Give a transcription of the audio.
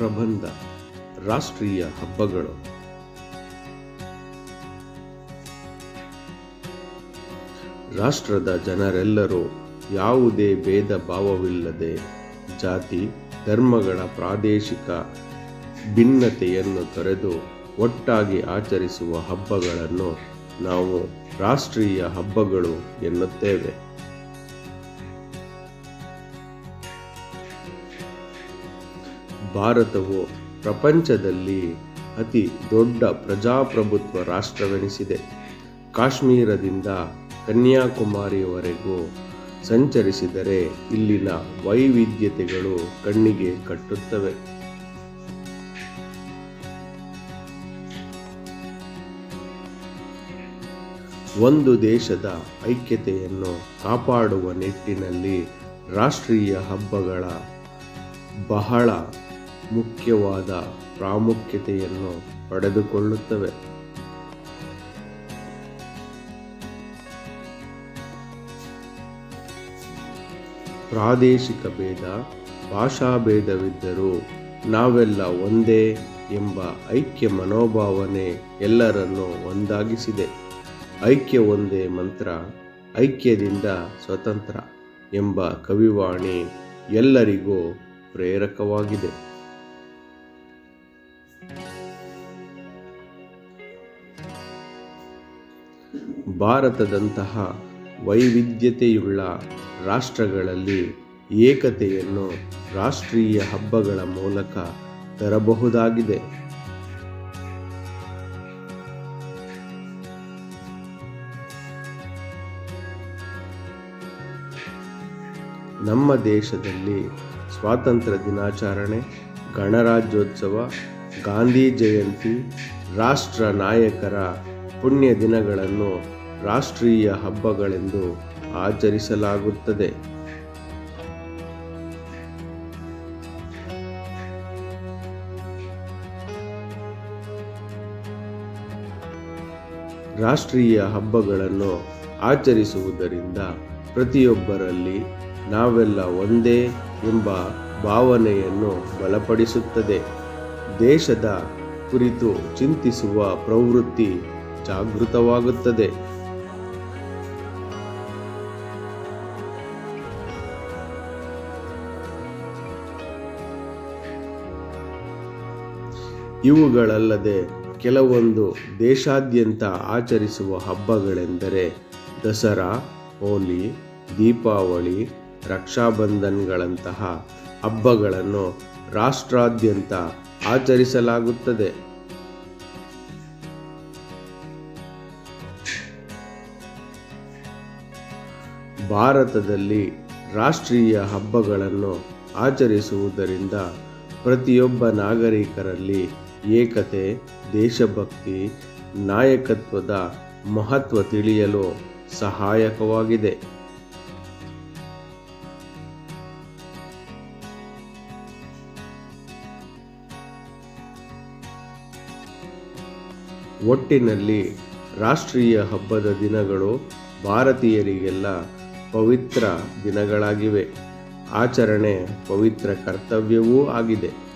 ಪ್ರಬಂಧ, ರಾಷ್ಟ್ರೀಯ ಹಬ್ಬಗಳು. ರಾಷ್ಟ್ರದ ಜನರೆಲ್ಲರೂ ಯಾವುದೇ ಭೇದ ಭಾವವಿಲ್ಲದೆ ಜಾತಿ, ಧರ್ಮಗಳ ಪ್ರಾದೇಶಿಕ ಭಿನ್ನತೆಯನ್ನು ತೊರೆದು ಒಟ್ಟಾಗಿ ಆಚರಿಸುವ ಹಬ್ಬಗಳನ್ನು ನಾವು ರಾಷ್ಟ್ರೀಯ ಹಬ್ಬಗಳು ಎನ್ನುತ್ತೇವೆ. ಭಾರತವು ಪ್ರಪಂಚದಲ್ಲಿ ಅತಿ ದೊಡ್ಡ ಪ್ರಜಾಪ್ರಭುತ್ವ ರಾಷ್ಟ್ರವೆನಿಸಿದೆ. ಕಾಶ್ಮೀರದಿಂದ ಕನ್ಯಾಕುಮಾರಿಯವರೆಗೂ ಸಂಚರಿಸಿದರೆ ಇಲ್ಲಿನ ವೈವಿಧ್ಯತೆಗಳು ಕಣ್ಣಿಗೆ ಕಟ್ಟುತ್ತವೆ. ಒಂದು ದೇಶದ ಐಕ್ಯತೆಯನ್ನು ಕಾಪಾಡುವ ನಿಟ್ಟಿನಲ್ಲಿ ರಾಷ್ಟ್ರೀಯ ಹಬ್ಬಗಳ ಬಹಳ ಮುಖ್ಯವಾದ ಪ್ರಾಮುಖ್ಯತೆಯನ್ನು ಪಡೆದುಕೊಳ್ಳುತ್ತವೆ. ಪ್ರಾದೇಶಿಕ ಭೇದ, ಭಾಷಾ ಭೇದವಿದ್ದರೂ ನಾವೆಲ್ಲ ಒಂದೇ ಎಂಬ ಐಕ್ಯ ಮನೋಭಾವನೆ ಎಲ್ಲರನ್ನೂ ಒಂದಾಗಿಸಿದೆ. ಐಕ್ಯ ಒಂದೇ ಮಂತ್ರ, ಐಕ್ಯದಿಂದ ಸ್ವತಂತ್ರ ಎಂಬ ಕವಿವಾಣಿ ಎಲ್ಲರಿಗೂ ಪ್ರೇರಕವಾಗಿದೆ. ಭಾರತದಂತಹ ವೈವಿಧ್ಯತೆಯುಳ್ಳ ರಾಷ್ಟ್ರಗಳಲ್ಲಿ ಏಕತೆಯನ್ನು ರಾಷ್ಟ್ರೀಯ ಹಬ್ಬಗಳ ಮೂಲಕ ತರಬಹುದಾಗಿದೆ. ನಮ್ಮ ದೇಶದಲ್ಲಿ ಸ್ವಾತಂತ್ರ್ಯ ದಿನಾಚರಣೆ, ಗಣರಾಜ್ಯೋತ್ಸವ, ಗಾಂಧಿ ಜಯಂತಿ, ರಾಷ್ಟ್ರ ನಾಯಕರ ಪುಣ್ಯ ದಿನಗಳನ್ನು ರಾಷ್ಟ್ರೀಯ ಹಬ್ಬಗಳೆಂದು ಆಚರಿಸಲಾಗುತ್ತದೆ. ರಾಷ್ಟ್ರೀಯ ಹಬ್ಬಗಳನ್ನು ಆಚರಿಸುವುದರಿಂದ ಪ್ರತಿಯೊಬ್ಬರಲ್ಲಿ ನಾವೆಲ್ಲ ಒಂದೇ ಎಂಬ ಭಾವನೆಯನ್ನು ಬಲಪಡಿಸುತ್ತದೆ. ದೇಶದ ಕುರಿತು ಚಿಂತಿಸುವ ಪ್ರವೃತ್ತಿ ಜಾಗೃತವಾಗುತ್ತದೆ. ಇವುಗಳಲ್ಲದೆ ಕೆಲವೊಂದು ದೇಶಾದ್ಯಂತ ಆಚರಿಸುವ ಹಬ್ಬಗಳೆಂದರೆ ದಸರಾ ಹೋಲಿ ದೀಪಾವಳಿ ರಕ್ಷಾಬಂಧನ್ಗಳಂತಹ ಹಬ್ಬಗಳನ್ನು ರಾಷ್ಟ್ರಾದ್ಯಂತ ಆಚರಿಸಲಾಗುತ್ತದೆ. ಭಾರತದಲ್ಲಿ ರಾಷ್ಟ್ರೀಯ ಹಬ್ಬಗಳನ್ನು ಆಚರಿಸುವುದರಿಂದ ಪ್ರತಿಯೊಬ್ಬ ನಾಗರಿಕರಲ್ಲಿ ಏಕತೆ, ದೇಶಭಕ್ತಿ, ನಾಯಕತ್ವದ ಮಹತ್ವ ತಿಳಿಯಲು ಸಹಾಯಕವಾಗಿದೆ. ಒಟ್ಟಿನಲ್ಲಿ ರಾಷ್ಟ್ರೀಯ ಹಬ್ಬದ ದಿನಗಳು ಭಾರತೀಯರಿಗೆಲ್ಲ ಪವಿತ್ರ ದಿನಗಳಾಗಿವೆ. ಆಚರಣೆ ಪವಿತ್ರ ಕರ್ತವ್ಯವೂ ಆಗಿದೆ.